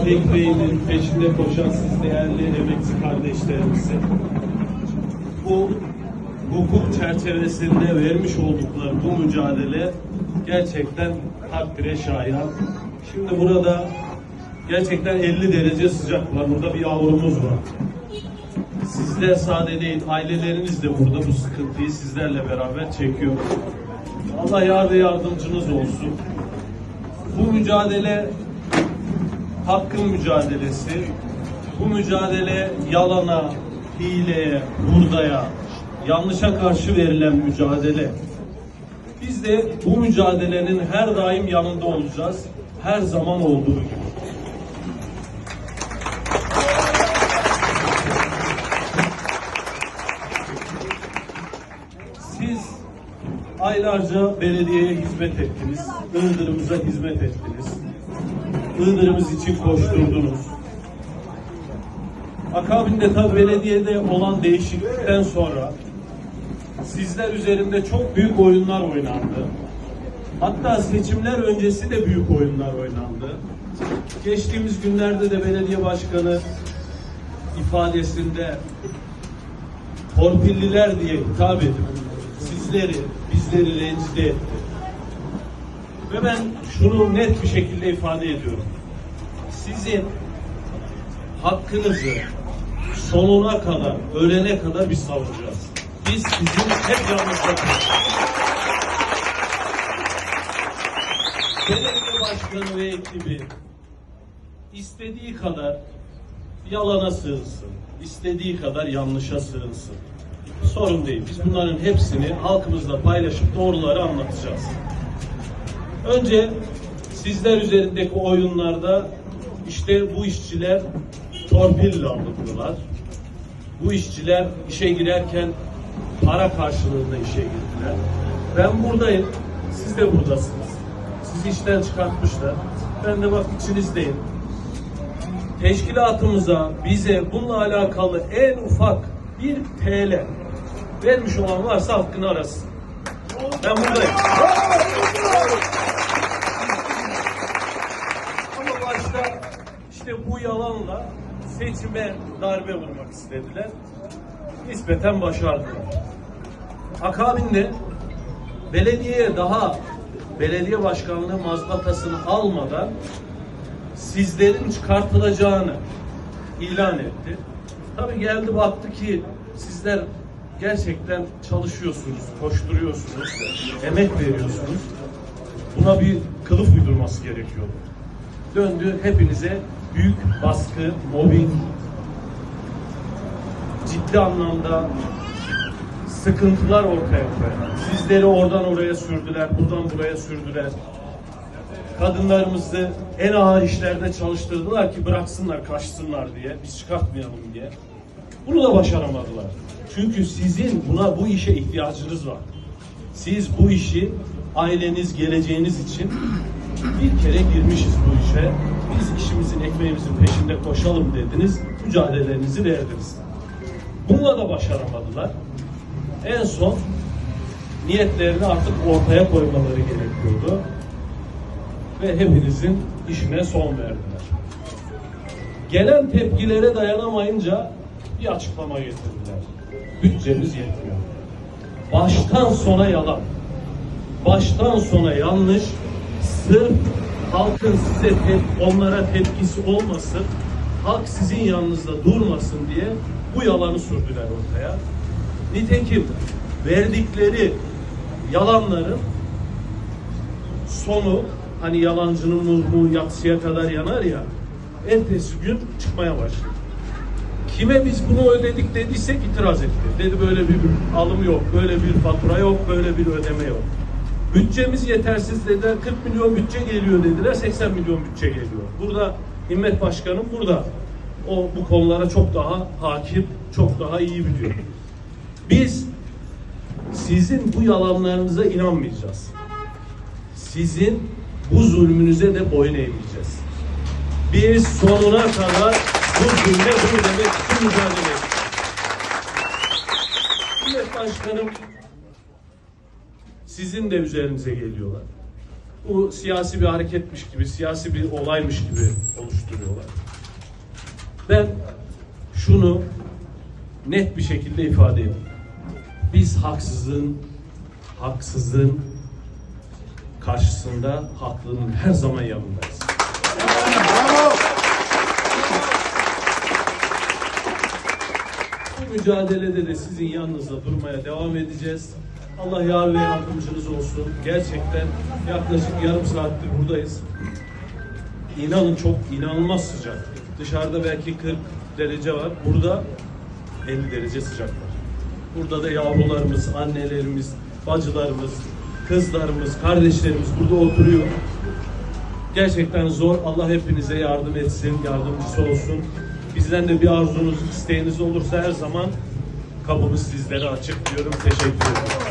ekmeğinin peşinde koşan siz değerli emekçi kardeşlerimizi bu hukuk çerçevesinde vermiş oldukları bu mücadele gerçekten takdire şayan. Şimdi burada gerçekten 50 derece sıcak var. Burada bir yavrumuz var. Sizler sade değil, aileleriniz de burada bu sıkıntıyı sizlerle beraber çekiyor. Allah yar ve yardımcınız olsun. Bu mücadele hakkın mücadelesi. Bu mücadele yalana, hileye, hurdaya, yanlışa karşı verilen mücadele. Biz de bu mücadelenin her daim yanında olacağız. Her zaman olduğu gibi. Siz aylarca belediyeye hizmet ettiniz. Iğdır'ımıza hizmet ettiniz. Iğdır'ımız için koşturdunuz. Akabinde tabi belediyede olan değişiklikten sonra sizler üzerinde çok büyük oyunlar oynandı. Hatta seçimler öncesi de büyük oyunlar oynandı. Geçtiğimiz günlerde de belediye başkanı ifadesinde torpilliler diye hitap edip sizleri, bizleri rencide etti. Ve ben şunu net bir şekilde ifade ediyorum. Sizin hakkınızı sonuna kadar, ölene kadar biz savunacağız. Biz sizin hep yanınızda Belediye başkanı ve ekibi istediği kadar yalana sığınsın, istediği kadar yanlışa sığınsın. Sorun değil. Biz bunların hepsini halkımızla paylaşıp doğruları anlatacağız. Önce sizler üzerindeki oyunlarda işte bu işçiler torpille alındılar. Bu işçiler işe girerken para karşılığında işe girdiler. Ben buradayım, siz de buradasınız. Sizi işten çıkartmışlar. Ben de bak içinizdeyim. Teşkilatımıza, bize bununla alakalı en ufak bir TL vermiş olan varsa hakkını arasın. Ben buradayım. İşte bu yalanla seçime darbe vurmak istediler. Nispeten başardılar. Akabinde belediyeye daha belediye başkanlığı mazbatasını almadan sizlerin çıkartılacağını ilan etti. Tabii geldi baktı ki sizler gerçekten çalışıyorsunuz, koşturuyorsunuz, emek veriyorsunuz. Buna bir kılıf uydurması gerekiyor. Döndü hepinize büyük baskı, mobbing, ciddi anlamda sıkıntılar ortaya koyan. Sizleri oradan oraya sürdüler, buradan buraya sürdüler. Kadınlarımızı en ağır işlerde çalıştırdılar ki bıraksınlar, kaçsınlar diye, biz çıkartmayalım diye. Bunu da başaramadılar. Çünkü sizin buna bu işe ihtiyacınız var. Siz bu işi aileniz, geleceğiniz için bir kere girmişiz bu işe. Biz işimizin, ekmeğimizin peşinde koşalım dediniz. Mücadelelerinizi verdiniz. Bununla da başaramadılar. En son niyetlerini artık ortaya koymaları gerekiyordu. Ve hepinizin işine son verdiler. Gelen tepkilere dayanamayınca bir açıklama getirdiler. Bütçemiz yetmiyor. Baştan sona yalan. Baştan sona yanlış. Sırf halkın size tep- onlara tepkisi olmasın, halk sizin yanınızda durmasın diye bu yalanı sürdüler ortaya. Nitekim verdikleri yalanların sonu hani yalancının mumu yatsıya kadar yanar ya ertesi gün çıkmaya başladı. Kime biz bunu ödedik dediysek itiraz etti. Dedi böyle bir alım yok, böyle bir fatura yok, böyle bir ödeme yok. Bütçemiz yetersiz dediler. 40 milyon bütçe geliyor dediler. 80 milyon bütçe geliyor. Burada Himmet Başkanım burada. O bu konulara çok daha hakim, çok daha iyi biliyor. Biz sizin bu yalanlarınıza inanmayacağız. Sizin bu zulmünüze de boyun eğmeyeceğiz. Biz sonuna kadar bu zulme bu demek için mücadele edeceğiz. Millet Başkanım sizin de üzerinize geliyorlar. Bu siyasi bir hareketmiş gibi, siyasi bir olaymış gibi oluşturuyorlar. Ben şunu net bir şekilde ifade edeyim. Biz haksızlığın haksızlığın karşısında haklının her zaman yanındayız. Bu mücadelede de sizin yanınızda durmaya devam edeceğiz. Allah yar ve yardımcınız olsun. Gerçekten yaklaşık yarım saattir buradayız. İnanın çok inanılmaz sıcak. Dışarıda belki 40 derece var. Burada 50 derece sıcak var. Burada da yavrularımız, annelerimiz, bacılarımız, kızlarımız, kardeşlerimiz burada oturuyor. Gerçekten zor. Allah hepinize yardım etsin, yardımcısı olsun. Bizden de bir arzunuz, isteğiniz olursa her zaman kapımız sizlere açık diyorum. Teşekkür ederim.